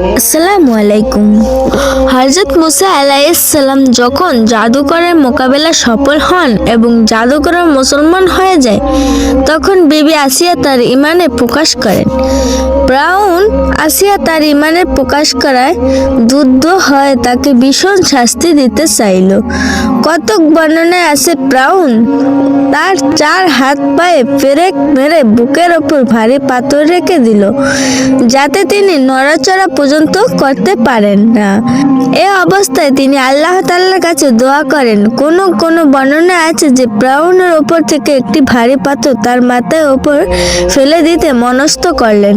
আসসালামু আলাইকুম। হজরত মুসা আলাইসাল্লাম যখন জাদুকরের মোকাবেলা সফল হন এবং জাদুকরের মুসলমান হয়ে যায়, তখন বিবি আসিয়া তার ইমানে প্রকাশ করেন। ব্রাউন আসিয়া তার ইমানে প্রকাশ করায় যুদ্ধ হয়, তাকে ভীষণ শাস্তি দিতে চাইল। কতক বর্ণনায় আছে, ব্রাউন তার চার হাত পায়ে পেরেক মেরে বুকের ওপর ভারী পাথর রেখে দিল, যাতে তিনি নড়াচড়া পর্যন্ত করতে পারেন না। এ অবস্থায় তিনি আল্লাহ তাল্লার কাছে দোয়া করেন। কোন কোন বর্ণনা আছে যে ব্রাউনের ওপর থেকে একটি ভারী পাথর তার মাথায় ওপর ফেলে দিতে মনস্থ করলেন?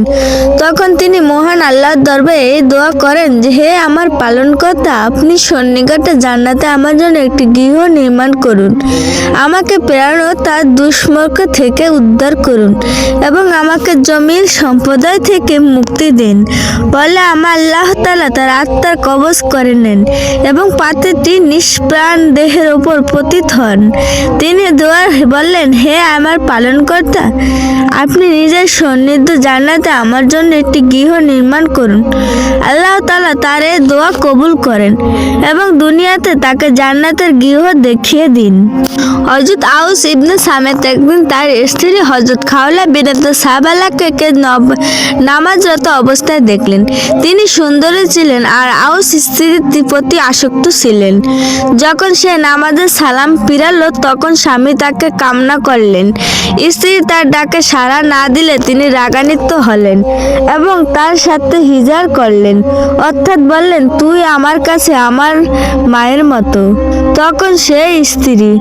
তখন তিনি মহান আল্লাহর দরবারে এই দোয়া করেন যে, হে আমার পালনকর্তা, আপনি সন্নিকটে জান্নাতে আমার জন্য একটি গৃহ নির্মাণ করুন। আমাকে প্রেরণ তার দুষ্মর্ক থেকে উদ্ধার করুন এবং আমাকে জমির সম্প্রদায় থেকে মুক্তি দিন। বলে আমার আল্লাহ তালা তার আত্মার কবজ করে নেন এবং পাত্রটি নিষ্প্রাণ দেহের ওপর পতিত হন। তিনি দোয়া বললেন, হে আমার পালনকর্তা, আপনি নিজের সন্নিধ্য জান্নাতে আমার জন্য একটি গৃহ নির্মাণ করুন। আল্লাহ তালা তার এই দোয়া কবুল করেন এবং দুনিয়াতে তাকে জান্নাতের গৃহ দেখিয়ে দিন। হজরত আউস ইবনে সামেত একদিন তার স্ত্রী হজরত খাওলা বিরাত সাবালাকে নামাজরত অবস্থায় দেখলেন। তিনি সুন্দরী ছিলেন আর আউস স্ত্রীর প্রতি আসক্ত ছিলেন। যখন সে নামাজের সালাম ফিরালো, তখন স্বামী তাকে কামনা করলেন। স্ত্রী তার ডাকে সাড়া না দিলে তিনি রাগান্বিত হলেন এবং তার সাথে হিজার করলেন। অর্থাৎ বললেন, তুই আমার কাছে আমার মায়ের মতো। তখন সে স্ত্রী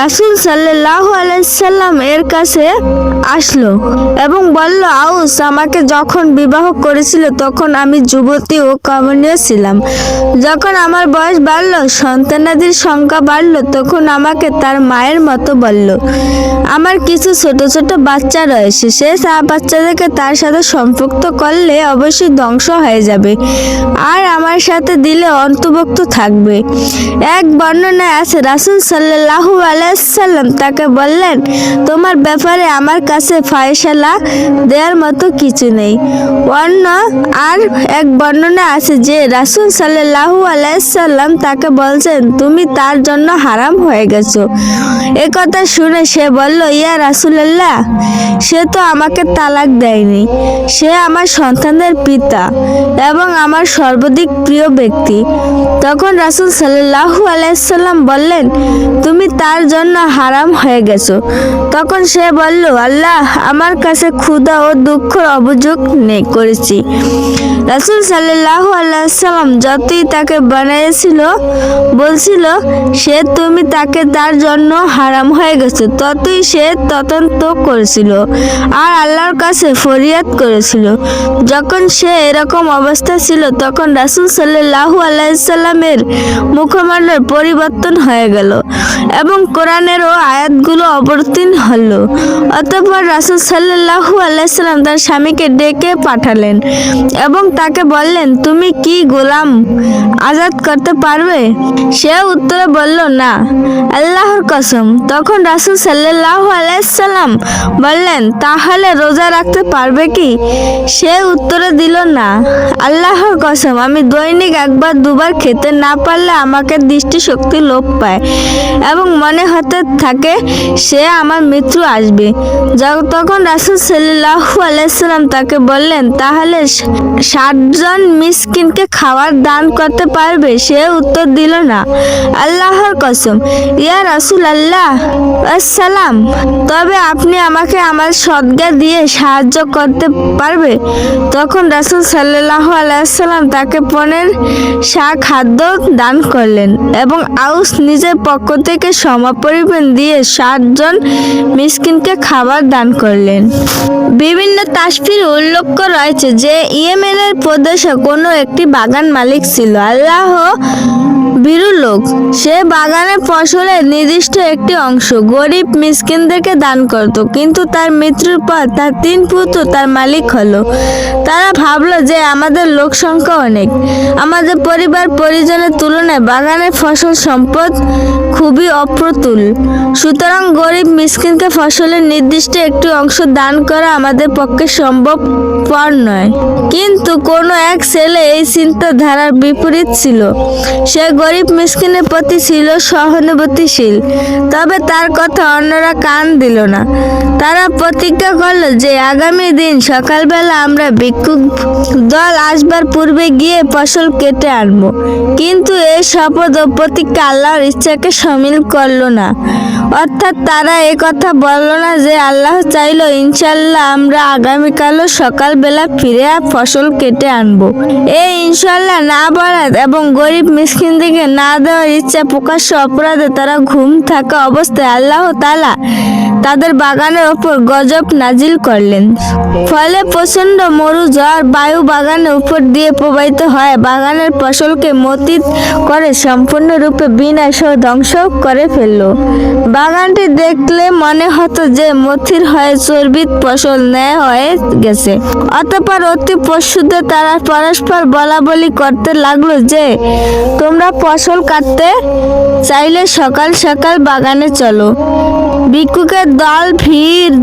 রাসুল সাল্লাহ আলাইসাল্লাম এর কাছে আসলো এবং বলল, আউস আমাকে যখন বিবাহ করেছিল, তখন আমি যুবতী ও কমনীয় ছিলাম। যখন আমার বয়স বাড়ল, সন্তানাদির সংখ্যা বাড়লো, তখন আমাকে তার মায়ের মতো বলল, আমার কিছু ছোট ছোট বাচ্চা রয়েছে। সে বাচ্চাদেরকে তার সাথে সম্পৃক্ত করলে অবশ্যই ধ্বংস হয়ে যাবে আর আমার সাথে দিলে অন্তর্ভুক্ত থাকবে। এক বর্ণনায় আছে, রাসুল সাল্লাহু আলাইসাল্লাম তাকে বললেন, তোমার ব্যাপারে আমার কাছে ফায়সালা দেওয়ার মতো কিছু নেই। অন্য আর এক বর্ণনা আছে যে রাসুল সাল্লাহু আলাইসাল্লাম তাকে বলছেন, তুমি তার জন্য হারাম হয়ে গেছো। এ কথা শুনে সে বলল, ইয়া রাসুলাল্লাহ, সে তো আমাকে তালাক দেয়নি। সে আমার সন্তানদের পিতা এবং আমার সর্বাধিক প্রিয় ব্যক্তি। তখন রাসুল সাল্লাহু আলাইসাল্লাম বললেন, তুমি তার জন্য হারাম হয়ে গেছো। তখন সে বলল, আল্লাহ, আমার কাছে ক্ষুধা ও দুঃখের অভিযোগ নেই করেছি। রাসুল সাল্লাহু আলাইসাল্লাম যতই তাকে বানিয়েছিল বলছিল, সে তুমি তাকে তার জন্য হারাম হয়ে গেছে। ততই সে তদন্ত করেছিল আর আল্লাহর কাছে ফরিয়াদ করেছিল। যখন সে এরকম অবস্থা ছিল, তখন রাসুল সাল্লাহু আলাইসাল্লামের মুখমণ্ডল পরিবর্তন হয়ে গেল এবং কোরআনেরও আয়াতগুলো অবতীর্ণ হলো। অতঃপর রাসুল সাল্লাহু আলাইসাল্লাম তার স্বামীকে ডেকে পাঠালেন এবং তাকে বললেন, তুমি কি গোলাম? আজাদ করতে পারবে? সে উত্তরে বলল, না। আল্লাহর কসম, তখন রাসুল সাল্লাহ আলাইসাল্লাম বললেন, তাহলে রোজা রাখতে পারবে কি? সে উত্তরে দিল, না। আল্লাহর কসম, আমি দৈনিক একবার দুবার খেতে না পারলে আমাকে দৃষ্টিশক্তি লোপ পায় এবং মনে হতে থাকে সে আমার মৃত্যু আসবে। তখন রাসুল সাল্লাহ আলাইসাল্লাম তাকে বললেন, তাহলে ষাটজন মিসকিনকে খাবার দান করতে পারবে, সে উত্তর দিল না। আল্লাহর কসম। ইয়া রাসুল আল্লাহ আসসালাম। তবে আপনি আমাকে আমার সদ্গা দিয়ে সাহায্য করতে পারবে? তখন রাসুল সাল্লাহ আলাইসাল্লাম তাকে পনেরো শাক খাদ্য দান করলেন এবং আউস নিজের পক্ষ থেকে সমাপরিমাণ দিয়ে ষাটজন মিসকিনকে খাবার দান করলেন। বিভিন্ন তাসফির উল্লেখ রয়েছে যে ইয়েমেনের প্রদেশে কোনো একটি বাগান মালিক ছিল। আল্লাহ বীরু লোক। সে বাগানের ফসলের নির্দিষ্ট একটি অংশ গরিব মিসকিনদেরকে দান করত, কিন্তু তার মৃত্যুর পর তার তিন পুত্র তার মালিক হলো। তারা ভাবলো যে আমাদের লোক সংখ্যা অনেক। আমাদের পরিবার পরিজনের তুলনায় বাগানের ফসল সম্পদ খুবই অপ্রতুল। সুতরাং গরিব মিসকিনকে ফসলের নির্দিষ্ট একটি অংশ দান করা আমাদের পক্ষে সম্ভবপর নয়। কিন্তু কোনো এক ছেলে এই চিন্তাধারার বিপরীত ছিল। সে গরিব মিসকিনের প্রতি ছিল সহানুভূতিশীল। তবে তার কথা অন্যরা কান দিল না। তারা প্রতিজ্ঞা করল যে আগামী দিন সকালবেলা আমরা ভিক্ষুক দল আসবার পূর্বে গিয়ে ফসল কেটে আনব। কিন্তু এই শপথ ও প্রতিজ্ঞা আল্লাহর ইচ্ছাকে সামিল করল না। অর্থাৎ তারা এ কথা বলল না যে আল্লাহ চাইলো ইনশাল্লাহ আমরা আগামীকালও সকালবেলা ফিরে ফসল কেটে আনব। এই ইনশাল্লাহ না বলা এবং গরিব মিসকিনদিকে না দেওয়ার ইচ্ছা প্রকাশ্য অপরাধে তারা ঘুম থাকা অবস্থায় আল্লাহ তালা তাদের বাগানের ওপর গজব নাজিল করলেন। ফলে প্রচণ্ড মরু ঝড় বায়ু বাগানের উপর দিয়ে প্রবাহিত হয়। বাগানের ফসলকে মতিত করে সম্পূর্ণরূপে বিনাশ ও ধ্বংস করে ফেলল। বাগানটি দেখলে মনে হতো যে মথির হয়ে চর্বিত ফসল ন্যায় হয়ে গেছে। অতপর অতি পশুদের তারা পরস্পর বলা বলি করতে লাগল যে, তোমরা ফসল কাটতে চাইলে সকাল সকাল বাগানে চলো। ভিক্ষুকের দল ভিড়,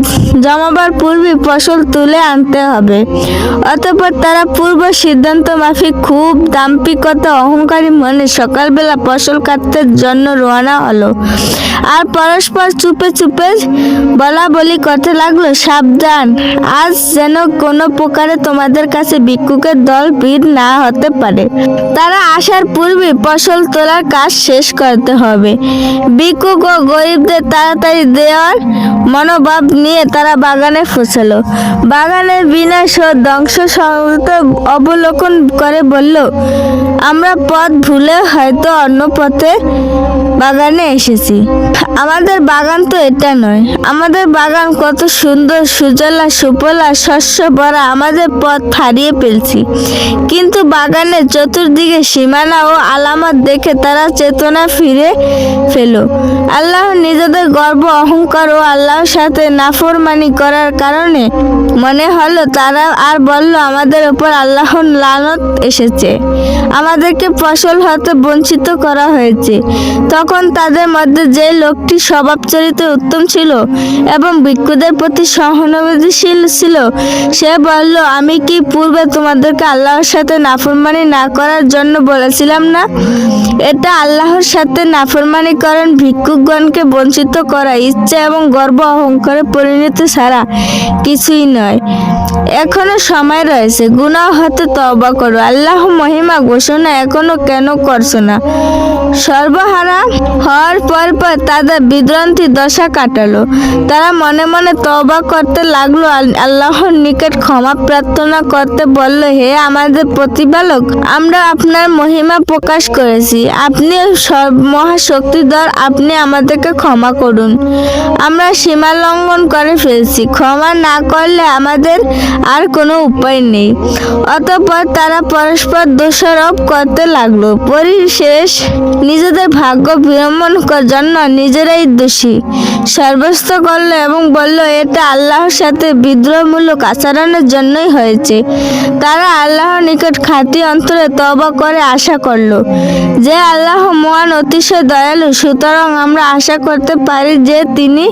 জমাবার পূর্বে ফসল তুলে আনতে হবে। অতঃপর তারা পূর্ব সিদ্ধান্ত মাফিক খুব দাম্পিকতা অহংকারী মনে সকালবেলা ফসল কাটতে জন্য রওনা হলো। আর পরস্পর চুপে চুপে বলা বলি করতে লাগল, সাবধান, আজ যেন কোনো প্রকারে তোমাদের কাছে ভিক্ষুকের দল ভিড় না হতে পারে। তারা আসার পূর্বে ফসল তোলার কাজ শেষ করতে হবে। ভিক্ষুক ও গরিবদের তাড়াতাড়ি দেওয়ার মনোভাব নিয়ে তারা বাগানে পৌঁছালো বাগানের বিনাশ ও ধ্বংস সমস্ত অবলোকন করে বলল, আমরা পথ ভুলে হয়তো অন্য পথে বাগানে এসেছি। আমাদের বাগান তো এটা নয়। আমাদের বাগান কত সুন্দর, সুজলা সুফলা শস্য ভরা আমাদের পথ হারিয়ে ফেলছি। কিন্তু বাগানের চতুর্দিকে সীমানা ও আলামত দেখে তারা চেতনা ফিরে ফেলো। আল্লাহ নিজেদের গর্ব অহংকার ও আল্লাহর সাথে নাফরমানি করার কারণে মনে হলো তারা আর বলল, আমাদের উপর আল্লাহর লানত এসেছে। আমাদেরকে ফসল হতে বঞ্চিত করা হয়েছে। তখন তাদের মধ্যে যে লোকটি স্বভাব চরিত্রে উত্তম ছিল এবং ভিক্ষুদের প্রতি সহানুভূতিশীল ছিল, সে বলল, আমি কি পূর্বে তোমাদেরকে আল্লাহর সাথে নাফরমানি না করার জন্য বলেছিলাম না? এটা আল্লাহর সাথে নাফরমানি করেন ভিক্ষুকগণকে বঞ্চিত করা ইচ্ছা এবং গর্ব অহংকারে পরিণত ছাড়া কিছুই নয়। এখনও সময় রয়েছে। গুনাহ হতে তওবা করো। আল্লাহ মহিমা ঘোষণা এখনও কেন করছ না? সর্বহারা হওয়ার পর পর তাদের বিদ্রন্থী দশা কাটালো। তারা মনে মনে তওবা করতে লাগল। আল্লাহর নিকট ক্ষমা প্রার্থনা করতে বলল, হে আমাদের প্রতিপালক, আমরা আপনার মহিমা প্রকাশ করেছি। আপনি সর্ব মহাশক্তিধর, আপনি আমাদেরকে ক্ষমা করুন। আমরা সীমা লঙ্ঘন করে ফেলছি। ক্ষমা না করলে আমাদের আর কোনো উপায় নেই। অতঃপর তারা পরস্পর দোষারোপ করতে লাগল। পরিশেষ, নিজেদের ভাগ্য বিড়ম্বন করার জন্য নিজেরাই দোষী। সাব্যস্ত করল এবং বলল, এটা আল্লাহর সাথে বিদ্রোহমূলক আচরণের জন্যই হয়েছে। তারা আল্লাহর নিকট খাঁটি অন্তরে তবা করে আশা করল যে আল্লাহ মহান, অতিশয় দয়ালু। সুতরাং আমরা আশা করতে পারি যে তিনি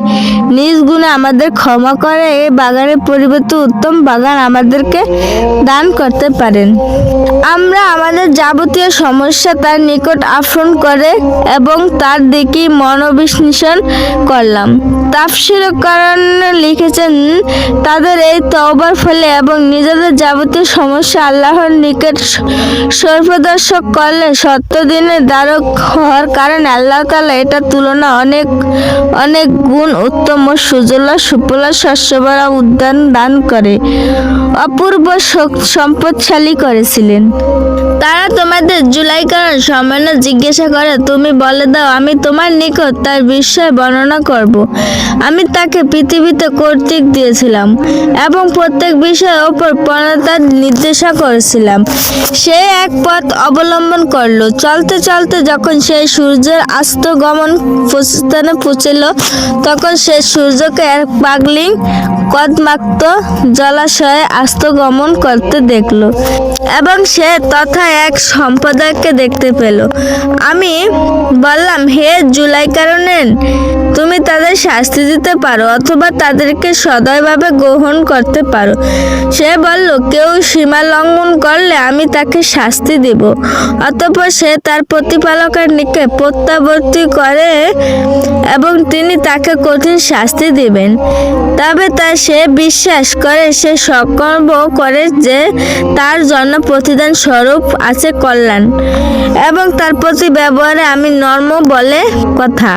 নিজ গুণে আমাদের ক্ষমা করে এই বাগানের পরিবর্তে উত্তম বাগান আমাদেরকে দান করতে পারেন। আমরা আমাদের যাবতীয় সমস্যা তার নিকট আফরণ করে এবং তার দিকেই মনোবিশ্লেষণ করলাম। তাফসির কারণ লিখেছেন, তাদের এই তওবার ফলে এবং নিজেদের যাবতীয় সমস্যা আল্লাহর নিকট সর্বদর্শক করলে সত্য দিনের দ্বারক হওয়ার কারণে আল্লাহ তালা এটা তুলনা অনেক অনেক গুণ উত্তম সুজলা সুফলা শস্যভরা উদ্যান দান করে। অপূর্ব সম্পদশালী করেছিলেন। তারা তোমাদের জুলাই কারণ সামান্য জিজ্ঞাসা করে, তুমি বলে দাও, আমি তোমার নিকট তার বিষয়ে বর্ণনা করব। আমি তাকে পৃথিবীতে কর্তৃক দিয়েছিলাম এবং প্রত্যেক বিষয়ের ওপর প্রণতার নির্দেশা করেছিলাম। সে এক পথ অবলম্বন করল। চলতে চলতে যখন সে সূর্যের আস্ত গমন স্থানে পৌঁছল তখন সে সূর্যকে এক পাগলিং কদমাক্ত জলা জলাশয়ে আস্তগমন করতে দেখল এবং সে তথা এক সম্প্রদায়কে দেখতে পেল। আমি বললাম, হে জুলাই কারণেন তুমি তাদের শাস্তি দিতে পারো অথবা তাদেরকে সদয়ভাবে গ্রহণ করতে পারো সে বলল, কেউ সীমা লঙ্ঘন করলে আমি তাকে শাস্তি দেব অতঃপর সে তার প্রতিপালকের নিকে প্রত্যাবর্তী করে এবং তিনি তাকে কঠিন শাস্তি দিবেন। তবে তা সে বিশ্বাস করে সে সংকল্প করে যে তার জন্য প্রতিদান স্বরূপ আছে কল্যাণ এবং তার প্রতি ব্যবহারে আমি নর্ম বলে কথা।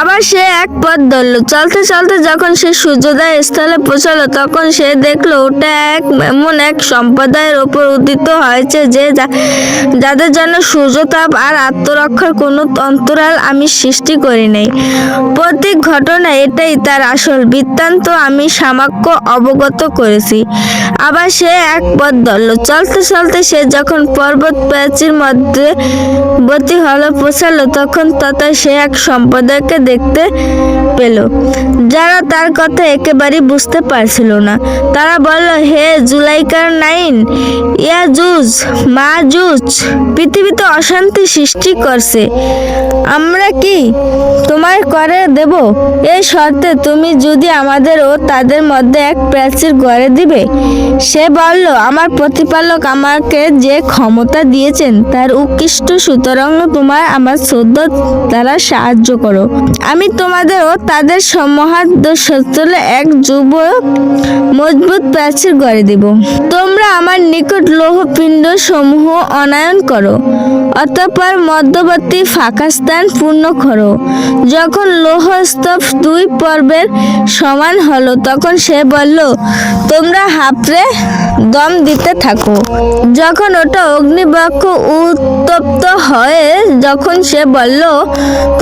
আবার সে এক পথ ধরল। চলতে চলতে যখন সে সূর্যোদয় স্থলে পৌঁছালো, তখন সে দেখল, ওটা এক, এমন এক সম্প্রদায়ের ওপর উদিত হয়েছে যে যাদের জন্য সূর্যতাপ আর আত্মরক্ষার কোনো অন্তরাল আমি সৃষ্টি করি নাই। প্রতি ঘটনা এটাই তার আসল। বৃত্তান্ত আমি সামাক্য অবগত করেছি। আবার সে এক পথ ধরল। চলতে চলতে সে যখন পর্বত প্রাচীর মধ্যে বতী হলো, পৌঁছালো, তখন তথা সে এক সম্প্রদায়কে দেখতে পেল। যারা তার কথা একেবারেই বুঝতে পারছিল না। তারা বলল, হে জুলাইকার নাইন, ইয়া জুজ, মা জুজ, পৃথিবীতে অশান্তি সৃষ্টি করছে। আমরা কি তোমার করে দেব? এই শর্তে তুমি যদি আমাদের ও তাদের মধ্যে এক প্রাচীর গড়ে দিবে? সে বলল, আমার প্রতিপালক আমাকে যে ক্ষমতা দিয়েছেন, তার উৎকৃষ্ট সুতরাং তোমার আমার শ্রদ্ধ দ্বারা সাহায্য করো। আমি তোমাদের ও তাদের মহাদলে এক যুব মজবুত প্রাচীর গড়ে দিব। তোমরা আমার নিকট লৌহ পিণ্ড সমূহ অনায়ন করো, অতঃপর মধ্যবর্তী ফাঁকা স্থান পূর্ণ করো। যখন লৌহ স্তূপ দুই পর্বের সমান হলো, তখন সে বলল তোমরা হাফরে দম দিতে থাকো। যখন ওটা অগ্নিবক্ষ উত্তপ্ত হয়ে যখন সে বলল,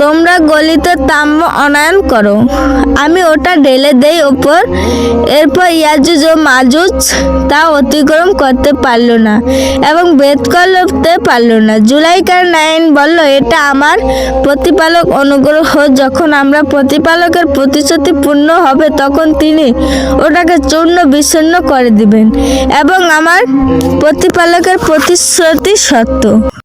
তোমরা গলিতে তাম্য অনায়ন করো। আমি ওটা ঢেলে দেই ওপর। এরপর ইয়াজুজ ও মাজুজ তা অতিক্রম করতে পারল না এবং বেদ করতে পারল না। জুলাইকার নাইন বলল, এটা আমার প্রতিপালক অনুগ্রহ। যখন আমরা প্রতিপালকের প্রতিশ্রুতি পূর্ণ হবে, তখন তিনি ওটাকে চূর্ণ বিচ্ছিন্ন করে দিবেন এবং আমার প্রতিপালকের প্রতিশ্রুতি সত্য।